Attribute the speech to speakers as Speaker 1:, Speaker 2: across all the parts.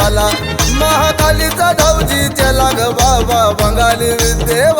Speaker 1: बंगाली महाकालीचा धावजी त्याला ग बाबा बंगाली विद्येवा.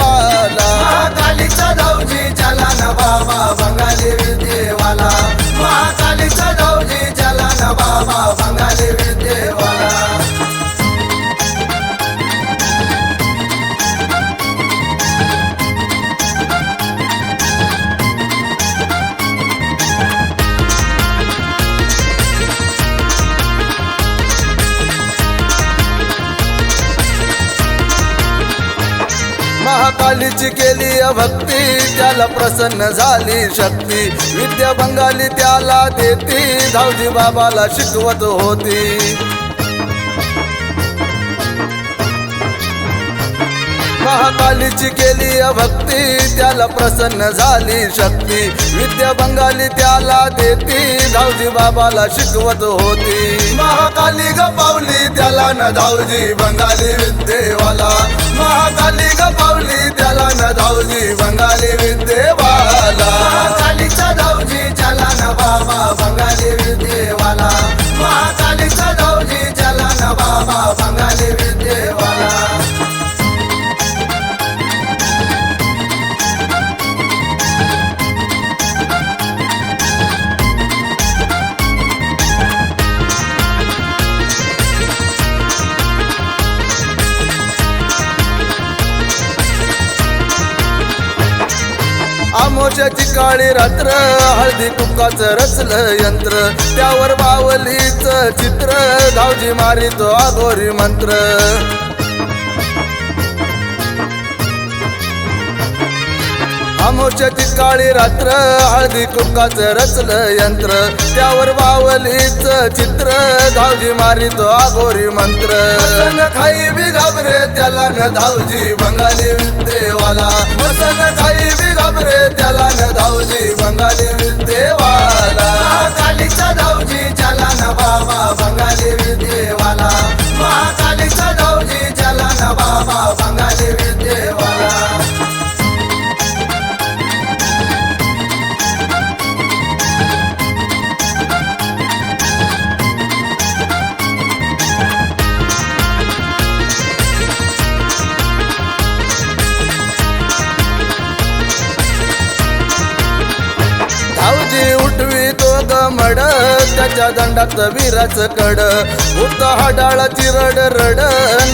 Speaker 1: महाकालीची केली भक्ती त्याला प्रसन्न झाली शक्ती. विद्या बंगाली त्याला देती धावजी बाबाला शिकवत होती. महाकालीची केली भक्ती त्याला प्रसन्न झाली शक्ती. विद्या बंगाली त्याला देती धावजी बाबाला शिकवत होती. महाकाली गपावली त्याला न धावजी बंगाली विद्येवाला. महाकाली गपावली पावली न धावजी बंगाली विद्येवाला. महाकालीचा धावजी चला न बाबा बंगाली विद्येवाला. आमोशाची काळी रात्र हळदी कुकाचं रचलं यंत्र. त्यावर बावलीच चित्र धावजी मारितो आघोरी मंत्र. आमोशाची काळी रात्र हळदी कुकाचं रचलं यंत्र. त्यावर बावलीच चित्र धावजी मारितो आगोरी मंत्र. मसन खाई बी घाबरे त्याला न धावजी बंगाली विद्येवाला मसन खाई बी घाबरे त्याला न धावजी बंगाली विद्येवाला कालीचा धावजी चला न बाबा बंगाली विद्येवाला मड त्याच्या दंडात वीराच कड. उत हाडाळाची रड रड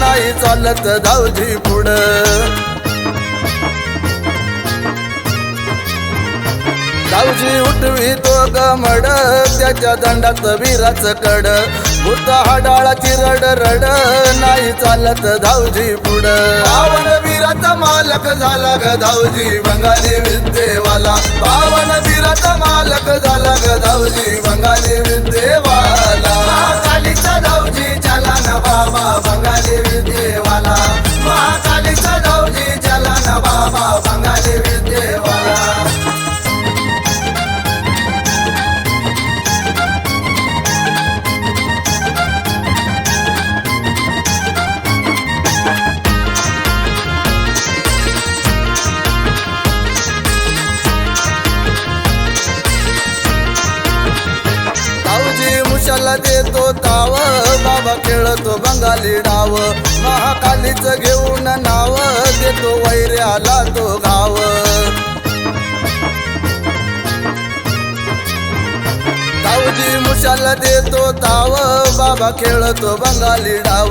Speaker 1: नाही चालत धावजी पुढ. धावजी उठवी तो गमड त्याच्या दंडात वीराच कड. उठ हाडाळाची रड रड नाही चालत धावजी पुढ. पावन वीराचा मालक झाला ग धावजी बंगाली विद्येवाला. पावन वीराचा मालक झाला ग धावजी बंगाली विद्येवाला. धावजी देतो ताव. बाबा खेळतो बंगाली डाव. महाकालीच घेऊन नाव. देतो वैर्याला तो गाव धावजी मुशाला देतो ताव. बाबा खेळतो बंगाली डाव.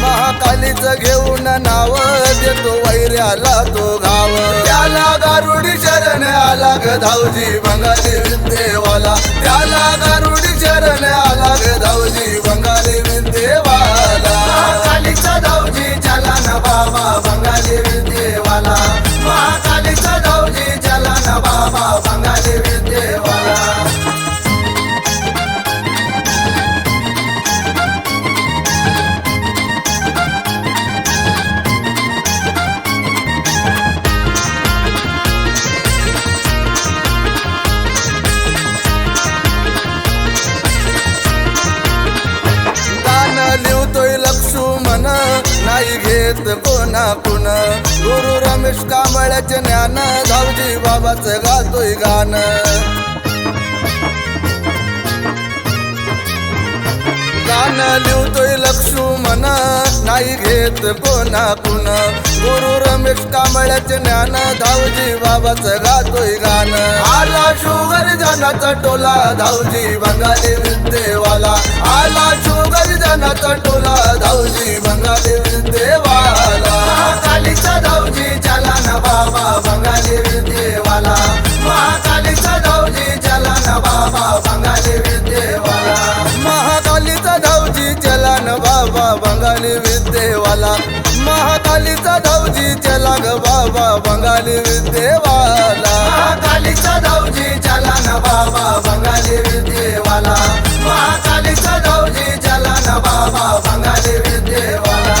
Speaker 1: महाकालीच घेऊन नाव देतो वैर्याला तो गाव त्याला गारुडी शरण आला ग धावजी बंगाली देवाला त्याला गारुडी शरण आला ग धावजी बंगाली नाही घेत कोणाकुण गुरु रमेश कांबळ्याचे ज्ञान धावजी बाबाचं गातोय गाणं. गाण लिवतोय लक्ष्मण नाही घेत कोणा कुण गुरु रमेश कांबळ्याचे ज्ञान धावजी बाबाचं गातोय गाण. आला शुगर जनाचा टोला धावजी बंगाली विद्येवाला. आला देवाला. महाकालीचा धावजीच्या लाग बाबा बंगाली देवाला महाकालीचा चला लाग बाबा बंगाली देवाला महाकालीचा चला लाग बाबा बंगाली देवाला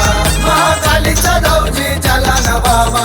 Speaker 1: महाकालीचा चला लाग बाबा